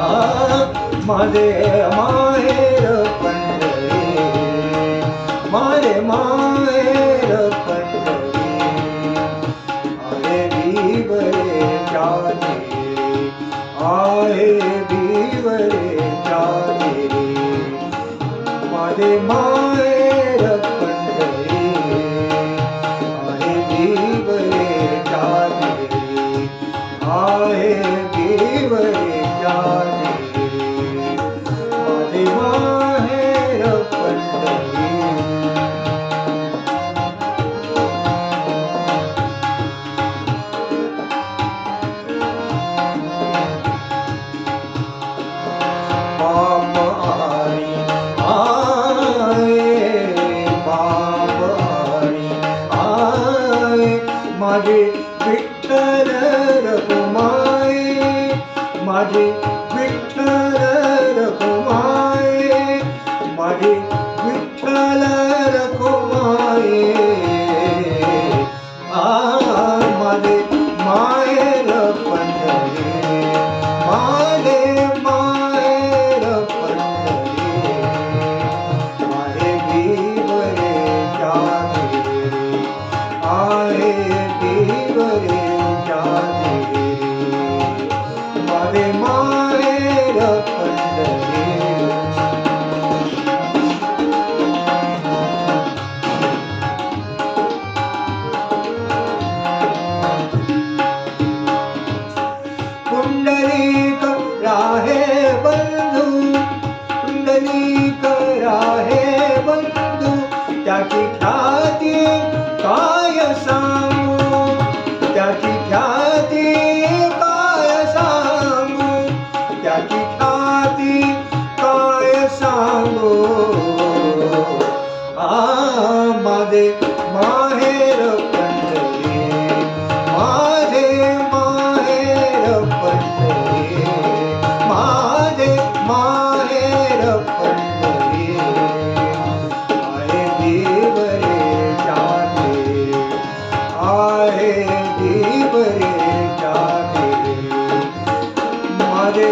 મારે માણેર પંડરી મારે માણેર પંડરી આરે દીવરે ચાલી આરે દીવરે ચાલી. મારે માણેર माझे विठ्ठल रघुमाये माझे विठ्ठल रघुमाये माझे विठ्ठल रघुमाये पिठाती काय सा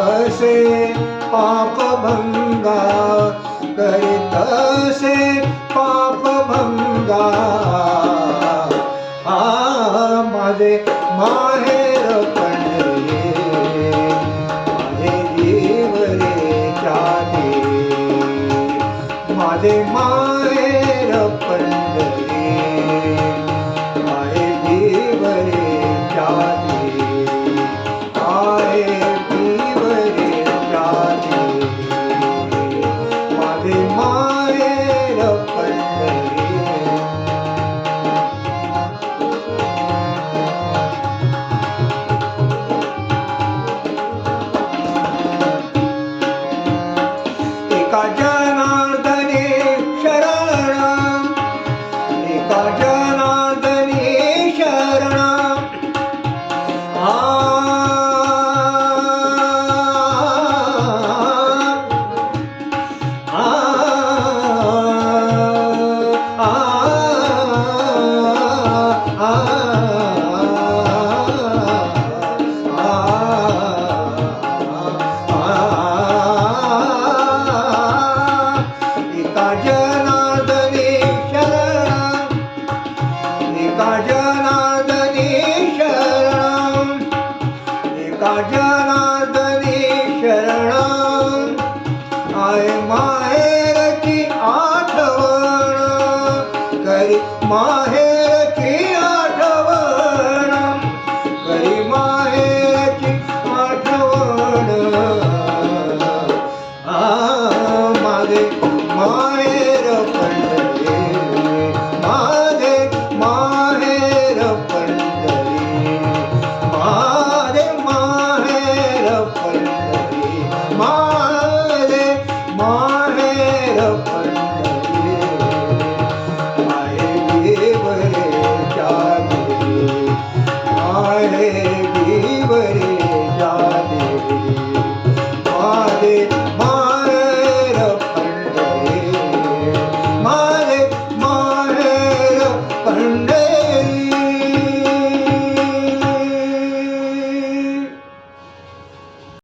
करीतसे पापभंगा करीतसे पापभंगा आ माझे माहेर पणे माझे देवरे माझे मा மாஹே